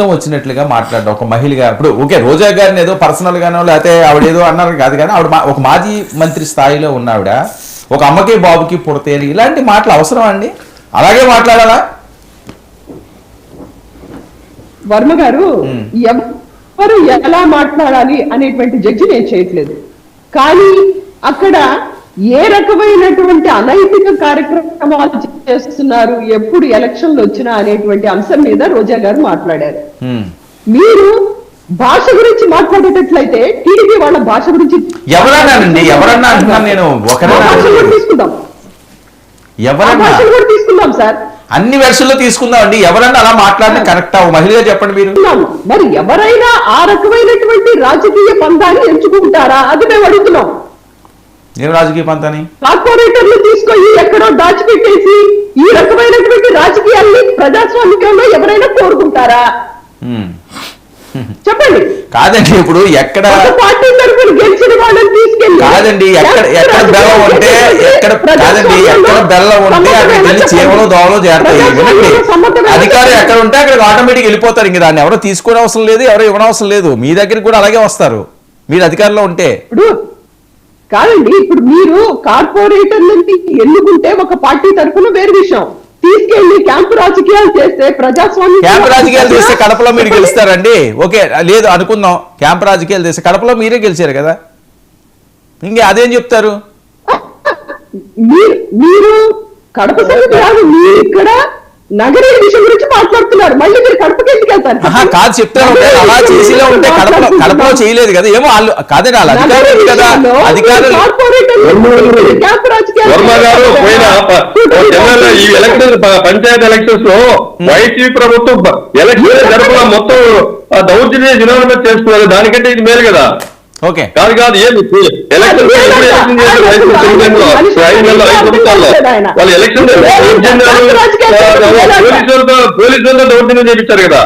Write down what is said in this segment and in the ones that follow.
ఇష్టం వచ్చినట్లుగా మాట్లాడడం. ఒక మహిళగా ఇప్పుడు ఓకే రోజా గారిని ఏదో పర్సనల్ గానో లేకపోతే ఆవిడ ఏదో అన్నారు కాదు కానీ ఆవిడ ఒక మాజీ మంత్రి స్థాయిలో ఉన్న ఆవిడ ఒక అమ్మకి బాబుకి పుడతేలి ఇలాంటి మాటలు అవసరం అండి? అలాగే మాట్లాడాలా? వర్మ గారు ఎవరు ఎలా మాట్లాడాలి అనేటువంటి జడ్జి నేను చేయట్లేదు. కానీ అక్కడ ఏ రకమైనటువంటి అనైతిక కార్యక్రమాలు చేస్తున్నారు ఎప్పుడు ఎలక్షన్లు వచ్చినా అనేటువంటి అంశం మీద రోజా గారు మాట్లాడారు. మీరు భాష గురించి మాట్లాడేటట్లయితే టీడీపీ వాళ్ళ భాష గురించి ఎవరన్నానండి ఎవరన్నా అంటున్నాను నేను. తీసుకుందాం. ఎవరన్నా? తీసుకుందాం సార్. అన్ని వెర్షన్లో తీసుకుందాం అండి. ఎవరన్నా అలా మాట్లాడిన కరెక్టా? ఒక మహిళగా చెప్పండి మీరు. మరి ఎవరైనా ఆ రకమైనటువంటి రాజకీయ పంథాన్ని ఎంచుకుంటారా? అది మేము అడుగుతున్నాం. నేను రాజకీయ పంతని? కార్పొరేటర్లు తీసుకొని ఎక్కడో దాచిపెట్టేసి ఈ రకమైనటువంటి రాజకీయాల్ని ప్రజాస్వామికంలో ఎవరైనా కోరుకుంటారా. చెప్పండి. కాదండి ఇప్పుడు ఎక్కడ పార్టీ తరఫున గెలిచిన వాళ్ళని తీసుకెళ్ళి కాదండి ఎక్కడ ఎక్కడ బెల్లం ఉంటే ఎక్కడ కాదండి ఎక్కడ బెల్లం ఉంటే అక్కడ వెళ్ళి చీమలు దోవలు చేరతాయి అధికారం ఎక్కడ ఉంటే అక్కడ ఆటోమేటిక్ వెళ్ళిపోతారు. ఇంక దాన్ని ఎవరో తీసుకోవడం అవసరం లేదు ఎవరో ఇవ్వడం అవసరం లేదు. మీ దగ్గరికి కూడా అలాగే వస్తారు. మీరు అధికారంలో ఉంటే. కాదండి ఇప్పుడు మీరు కార్పొరేటర్లని ఎన్నుకుంటే ఒక పార్టీ తరఫున వేరు విషయం. తీసుకెళ్ళి క్యాంపు రాజకీయాలు చేస్తే ప్రజాస్వామ్యం క్యాంప్ రాజకీయాలు చేస్తే కడపలో మీరు గెలుస్తారండి. ఓకే లేదు అనుకుందాం. క్యాంప్ రాజకీయాలు చేస్తే కడపలో మీరే గెలిచారు కదా. ఇంకే అదేం చెప్తారు? మీరు మీరు కడప సంగతి కాదు మీరు ఇక్కడ నగరీయ విషయం గురించి మాట్లాడుతున్నారు. మళ్ళీ మీరు కడపకి ఎందుకు వెళ్తారు. కాదు చెప్తాను. అలా చేసేలా ఉంటే కడపలో కడపలో చేయలేదు కదా. ఏమో వాళ్ళు కాదండి వాళ్ళు అధికారులు కదా. అధికారులు ఈ ఎలక్షన్ పంచాయతీ ఎలక్షన్స్లో వైసీపీ ప్రభుత్వం ఎలక్షన్ జరపడం మొత్తం దౌర్జన్య జినాలమతి చేస్తున్నారు దానికంటే ఇది మేలు కదా. ఓకే. కాదు కాదు ఏమి? ఎలక్షన్ వాళ్ళు ఎలక్షన్ పోలీసులతో పోలీసులతో దౌర్జన్యం చేపించారు కదా.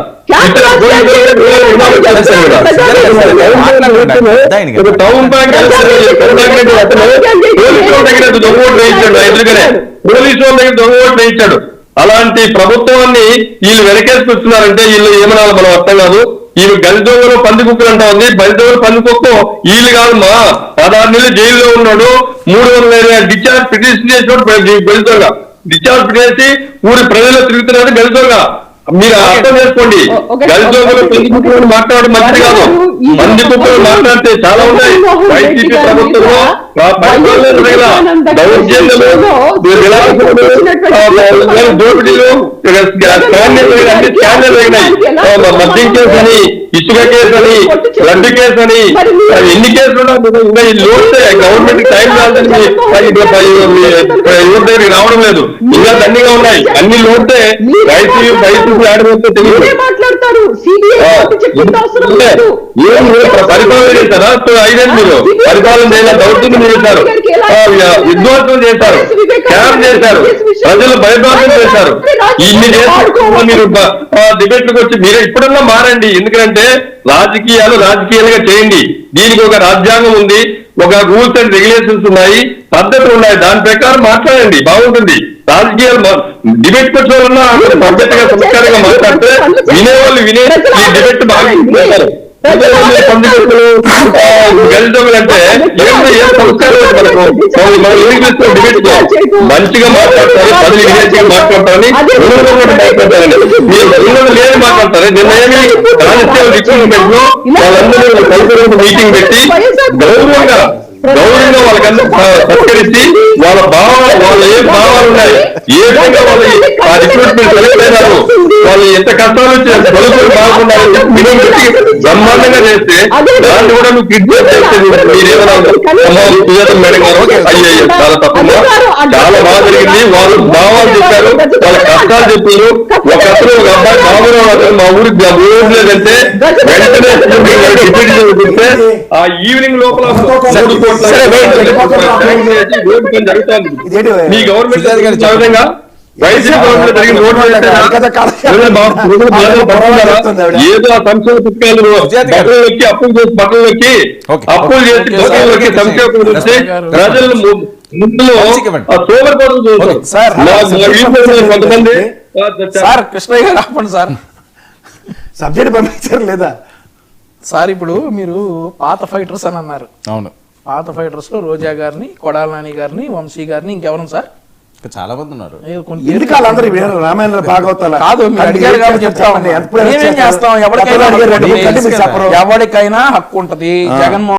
టౌన్ బ్యాంక్ దగ్గర దొంగ ఓట్లు వేయించాడు ఎదురుగానే. పోలీసు వాళ్ళ దగ్గర దొంగ ఓట్లు వేయించాడు. అలాంటి ప్రభుత్వాన్ని వీళ్ళు వెనకేసుకొస్తున్నారంటే వీళ్ళు ఏమనాలి మనం అర్థం కాదు. ఈమె గలి దొంగలు పంది కుక్కలు అంటా ఉంది. బలి దొంగలు పంది కుక్క? వీళ్ళు కాదు మా పదహారు నెలలు జైల్లో ఉన్నాడు. మూడు వందల డిశ్చార్జ్ పిటిషన్ చేసినప్పుడు గలి దొంగ. డిశ్చార్జ్ చేసి ఊరి ప్రజలు తిరుగుతున్నారు గలి దొంగ. మీరు అర్థం చేసుకోండి. ఒక- గలి దొంగలు పంది కుక్కలు మాట్లాడడం మంచిది కాదు. మంది కుక్కలు మాట్లాడితే చాలా ఉన్నాయి. వైసీపీ ప్రభుత్వంలో ఆ, దోపిడీలు మద్యం కేసు అని ఇసుక కేసు అని లడ్డు కేసు అని ఎన్ని కేసులు లోటే గవర్నమెంట్ టైం కాదని యువత దగ్గరికి రావడం లేదు. ఇంకా దండిగా ఉన్నాయి. అన్ని తెలియదు. ఏం మీరు ప్ర- పరిపాలన తో ఐదేళ్ళు మీరు. పరిపాలన చేయాలి దౌర్జన్యం చేశారు. విధ్వంసం చేశారు. క్యామ్ చేశారు. ప్రజలు భయభ్రాంతం చేశారు. ఇన్ని చేసి మీరు డిబేట్లకు వచ్చి మీరు ఇప్పుడన్నా మారండి. ఎందుకంటే రాజకీయాలు రాజకీయాలుగా చేయండి. దీనికి ఒక రాజ్యాంగం ఉంది ఒక రూల్స్ అండ్ రెగ్యులేషన్స్ ఉన్నాయి పద్ధతులు ఉన్నాయి. దాని ప్రకారం మాట్లాడండి బాగుంటుంది. రాజకీయాలు డిబేట్ వచ్చేవాళ్ళన్నా పద్ధతిగా సంస్కారంగా మాట్లాడితే వినేవాళ్ళు వినే డిబేట్ బాగా మంచిగా మాట్లాడతారు పది మాట్లాడతారని మీరు లేదు మాట్లాడతారు నిన్న ఏమి కానిస్టేబుల్ రిక్రూట్మెంట్లో వాళ్ళందరూ కలిసి మీటింగ్ పెట్టి గౌరవంగా గౌరవంగా వాళ్ళకందరూ సత్కరించి వాళ్ళ భావాలు వాళ్ళ ఏ భావాలు ఉన్నాయి? ఏ విధంగా వాళ్ళ ఆ రిక్రూట్మెంట్ సెలెక్ట్ అయినారు వాళ్ళు ఎంత కష్టాలు బాగున్నారని చెప్పి మినిమం పెట్టి బ్రహ్మాండంగా చేస్తే దాన్ని కూడా నువ్వు క్రిటిసైజ్ చేస్తే మేడం గారు అయ్యో చాలా తప్పమ్మా చాలా బాగా జరిగింది. వాళ్ళు భావాలు చెప్పారు. వాళ్ళ కష్టాలు చెప్పారు. ఒక అతను ఒక అబ్బాయి అతను మా ఊరికి ఊరు లేదంటే వెంటనే ఆ ఈవినింగ్ లోపల సరే? మీ గవర్నమెంట్ విధంగా వైసీపీ గవర్నమెంట్ జరిగిన రోడ్డు? ఏదో ఆ సంక్షేమ. బట్టలు ఎక్కి అప్పులు చేసి బట్టలు ఎక్కి. అప్పులు చేసి బట్టలు. ఎక్కి సంక్షేమ ముందులో సోమరి కొంతమంది కృష్ణయ్య గారు ఆపండి సార్. సబ్జెక్ట్ పంపించారు లేదా? సార్ ఇప్పుడు మీరు పాత ఫైటర్స్ అని అన్నారు. అవును. పాత ఫైటర్స్లో రోజా గారిని కొడాల నాని గారిని వంశీ గారిని ఇంకెవరు సార్? ఇంకా చాలా మంది ఉన్నారు. ఎందుకు వాళ్ళందరూ వీళ్ళు రామాయణ భాగవతాల? కాదు మీరు అడిగారు కాబట్టి చెప్తా. చెప్పండి. ఎప్పుడు మేమేం చేస్తారు? చేస్తాం? ఎవరికైనా? ఎవరికైనా హక్కు ఉంటది. జగన్మోహన్